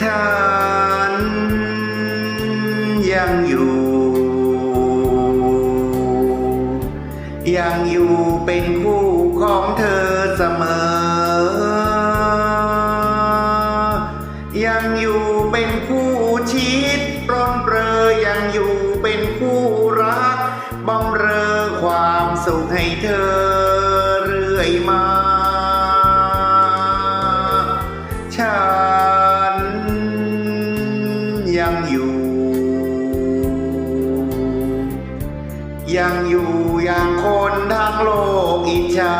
ฉันยังอยู่ ยังอยู่เป็นคู่ของเธอเสมอ ยังอยู่เป็นคู่ชิดร่อนเรอยังอยู่เป็นคู่รักบำเรอความสุขให้เธอเรื่อยมา ยังอยู่อย่างคนทั้งโลกอิจฉา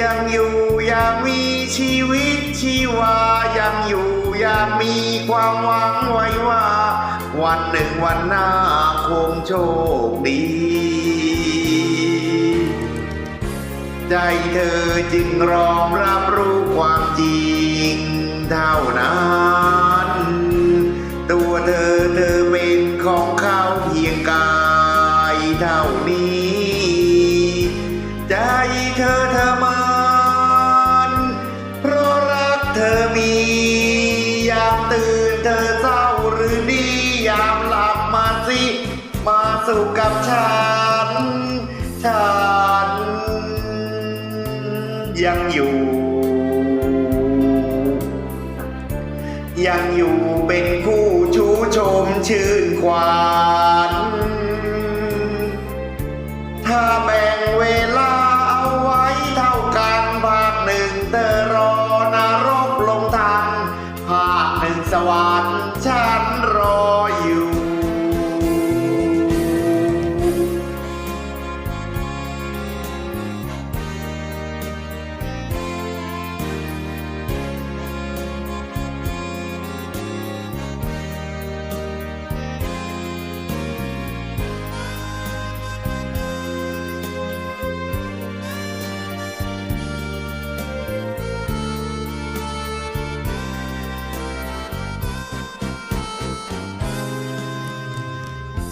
ยังอยู่อย่างมีชีวิตชีวา ยังอยู่อย่างมีความหวังไว้ว่า วันหนึ่งวันหน้าคงโชคดี ใจเธอจึงรอมรับรู้ความจริงเท่านั้น มียามตื่นเธอเศร้าหรือดียามหลับมาสิ มาสู่กับฉัน ฉัน ยังอยู่ ยังอยู่เป็นคู่ชูชมชื่นขวัญถ้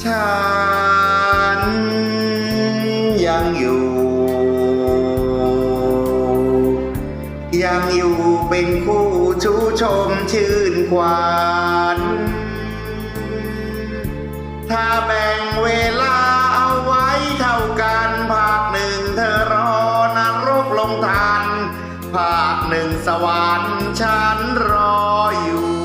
ฉันยังอยู่ ยังอยู่เป็นคู่ชูชมชื่นขวัญถ้าแบ่งเวลาเอาไว้เท่ากันภาคหนึ่งเธอรอนรกลงทัน ภาคหนึ่งสวรรค์ฉันรออยู่